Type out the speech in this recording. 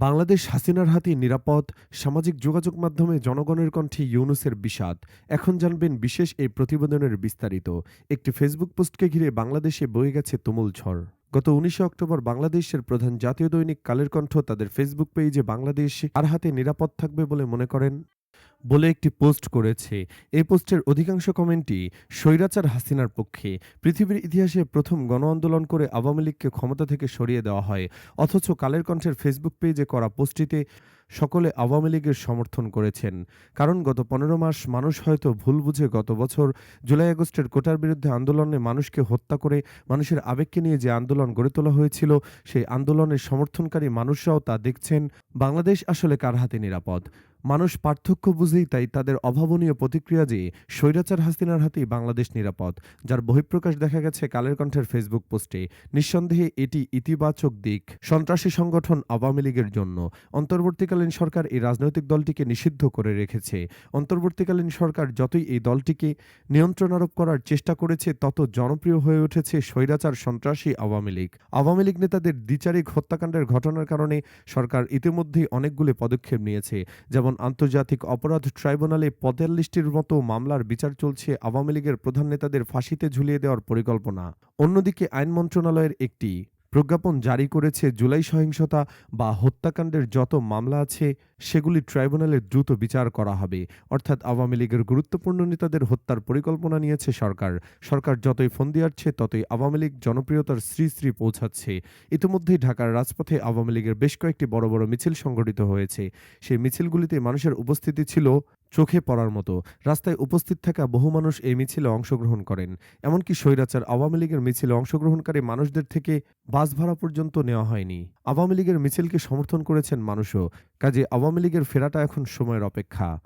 বাংলাদেশ হাসিনার হাতে নিরাপদ সামাজিক যোগাযোগ মাধ্যমে জনগণের কণ্ঠে ইউনুসের বিষাদ। এখন জানবেন বিশেষ এই প্রতিবেদনের বিস্তারিত। একটি ফেসবুক পোস্টকে ঘিরে বাংলাদেশে বয়ে গেছে তুমুল ঝড়। গত উনিশে অক্টোবর বাংলাদেশের প্রধান জাতীয় দৈনিক কালের কণ্ঠ তাদের ফেসবুক পেজে বাংলাদেশ আর হাতে নিরাপদ থাকবে বলে মনে করেন বলে একটি পোস্ট করেছে। এই পোস্টের অধিকাংশ কমেন্টই স্বৈরাচার হাসিনার পক্ষে। পৃথিবীর ইতিহাসে প্রথম গণ আন্দোলন করে আওয়ামী লীগকে ক্ষমতা থেকে সরিয়ে দেওয়া হয়। অথচ কালের কণ্ঠের ফেসবুক পেজে করা পোস্টটিতে সকলে আওয়ামী লীগের সমর্থন করেছেন। কারণ গত পনেরো মাস মানুষ হয়তো ভুল বুঝে গত বছর জুলাই আগস্টের কোটার বিরুদ্ধে আন্দোলনে মানুষকে হত্যা করে মানুষের আবেগকে নিয়ে যে আন্দোলন গড়ে তোলা হয়েছিল, সেই আন্দোলনের সমর্থনকারী মানুষরাও তা দেখছেন। বাংলাদেশ আসলে কার হাতে নিরাপদ? মানুষ পার্থক্য বুঝেই তাই তাদের অভাবনীয় প্রতিক্রিয়া যে স্বৈরাচার হাসিনার হাতেই বাংলাদেশ নিরাপদ, যার বহিঃপ্রকাশ দেখা গেছে কালের কণ্ঠের ফেসবুক পোস্টে। নিঃসন্দেহে এটি ইতিবাচক দিক। সন্ত্রাসী সংগঠন আওয়ামী লীগের জন্য। অন্তর্বর্তীকালীন সরকার এই রাজনৈতিক দলটিকে নিষিদ্ধ করে রেখেছে। অন্তর্বর্তীকালীন সরকার যতই এই দলটিকে নিয়ন্ত্রণ আরোপ করার চেষ্টা করেছে, তত জনপ্রিয় হয়ে উঠেছে স্বৈরাচার সন্ত্রাসী আওয়ামী লীগ। আওয়ামী লীগ নেতাদের দ্বিচারিক হত্যাকাণ্ডের ঘটনার কারণে সরকার ইতিমধ্যেই অনেকগুলি পদক্ষেপ নিয়েছে। যেমন, আন্তর্জাতিক অপরাধ ট্রাইব্যুনালে পঁয়তাল্লিশটির মতো মামলার বিচার চলছে আওয়ামী লীগের প্রধান নেতাদের ফাঁসিতে ঝুলিয়ে দেওয়ার পরিকল্পনা। অন্যদিকে, আইন মন্ত্রণালয়ের একটি প্রজ্ঞাপন জারি করেছে জুলাই সহিংসতা বা হত্যাকাণ্ডের যত মামলা আছে, সেগুলি ট্রাইব্যুনালে দ্রুত বিচার করা হবে। অর্থাৎ আওয়ামী লীগের গুরুত্বপূর্ণ নেতাদের হত্যার পরিকল্পনা নিয়েছে সরকার। সরকার যতই ফোন দিয়াচ্ছে ততই আওয়ামী লীগ জনপ্রিয়তার শ্রী শ্রী পৌঁছাচ্ছে। ইতিমধ্যেই ঢাকার রাজপথে আওয়ামী লীগের বেশ কয়েকটি বড় বড় মিছিল সংগঠিত হয়েছে। সেই মিছিলগুলিতে মানুষের উপস্থিতি ছিল চোখে পড়ার মতো। রাস্তায় উপস্থিত থাকা বহু মানুষ এই মিছিলে অংশগ্রহণ করেন। এমনকি স্বৈরাচার আওয়ামী লীগের মিছিলে অংশগ্রহণকারী মানুষদের থেকে বাস ভাড়া পর্যন্ত নেওয়া হয়নি। আওয়ামী লীগের মিছিলকে সমর্থন করেছেন মানুষও। কাজে আওয়ামী লীগের ফেরাটা এখন সময়ের অপেক্ষা।